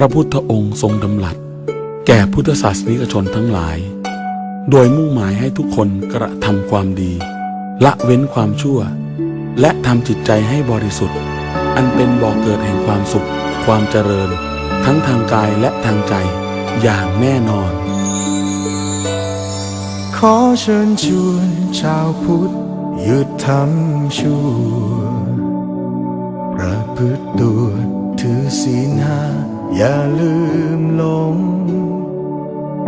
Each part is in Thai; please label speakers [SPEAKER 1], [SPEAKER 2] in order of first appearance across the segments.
[SPEAKER 1] พระพุทธองค์ทรงดำรัส แก่พุทธศาสนิกชนทั้งหลาย โดยมุ่งหมายให้ทุกคนกระทำความดี ละเว้นความชั่ว และทำจิตใจให้บริสุทธิ์ อันเป็นบ่อกเกิดแห่งความสุข ความเจริญ ทั้งทางกายและทางใจอย่างแน่นอน
[SPEAKER 2] ขอเชิญชวนชาวพุทธหยุดทำชั่วประพฤติตัว อย่าลืมหลง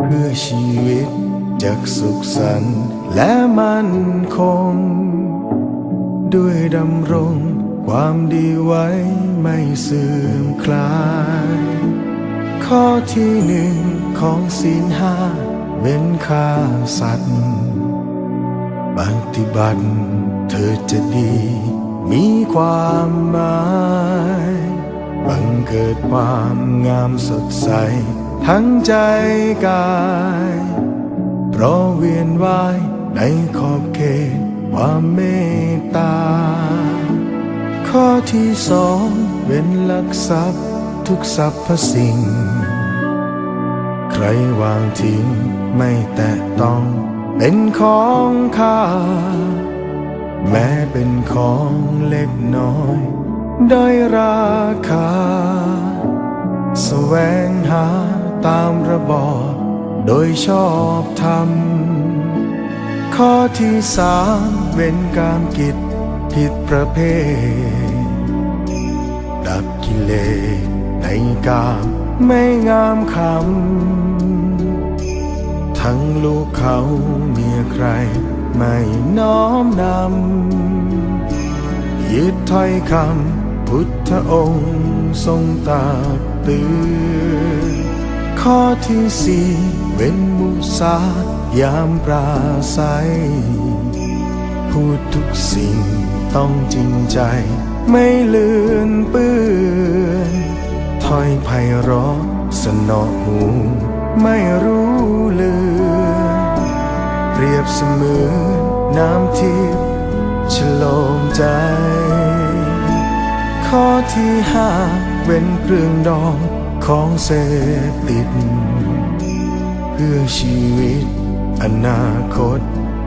[SPEAKER 2] เพื่อชีวิตจะสุขสันต์และมั่นคง ด้วยดำรงความดีไว้ไม่เสื่อมคลาย ข้อที่หนึ่งของศีลห้าเว้นฆ่าสัตว์ปฏิบัติเธอจะดี มีความหมาย บังเกิดความงามสดใส ทั้งใจกาย เพราะเวียนว่ายในขอบเขตความเมตตา ข้อที่สองเว้นลักทรัพย์ทุกสรรพสิ่ง ใครวางทิ้งไม่แตะต้องเป็นของข้า แม้เป็นของเล็กน้อย ได้ราคาแสวงหาตามระบอบโดยชอบธรรม ข้อที่สามเว้นการกิจผิดประเพณีดับกิเลสในกามไม่งามคำ ทั้งลูกเขาเมียใครไม่น้อมนำ ยึดถ้อยคำ พุทธองค์ทรงตรักเตือนข้อที่สี่เว้นมุสายามปราศัย พูดทุกสิ่งต้องจริงใจ ไม่เลือนเปื้อนถ้อยไพเราะสนอหูไม่รู้เลือนเปรียบเสมือนน้ำทิพย์ฉโลมใจ ข้อที่ห้าเว้นเครื่องดองของเสพติด เพื่อชีวิต อนาคต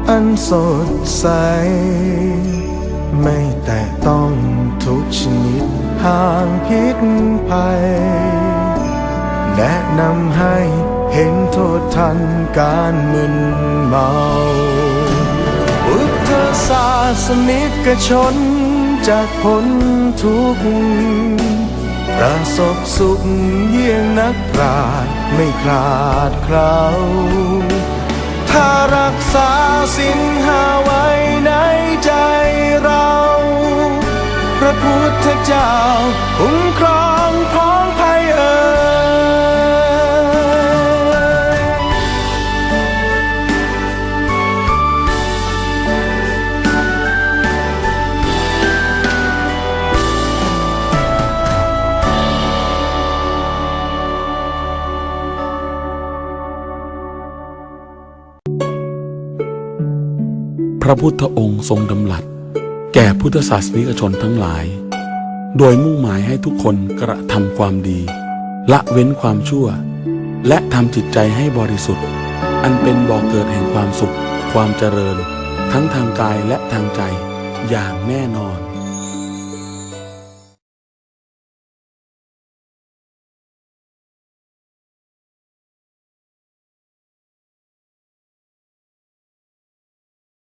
[SPEAKER 2] อันสดใส ไม่แต่ต้องทุกชนิดห่างพิษภัย แนะนำให้เห็นโทษทันการมึนเมาพุทธศาสนิกชน จากพ้นทุกข์ประสบสุขเยี่ยงนักปราชญ์ไม่คลาดเคลาถ้ารักษาสินหาไว้ในใจเรา พระพุทธเจ้าคุ้มครอง
[SPEAKER 1] พระพุทธองค์ทรงดำรัส แก่พุทธศาสนิกชนทั้งหลาย โดยมุ่งหมายให้ทุกคนกระทำความดี ละเว้นความชั่ว และทำจิตใจให้บริสุทธิ์ อันเป็นบ่อกเกิดแห่งความสุข ความเจริญ ทั้งทางกายและทางใจอย่างแน่นอน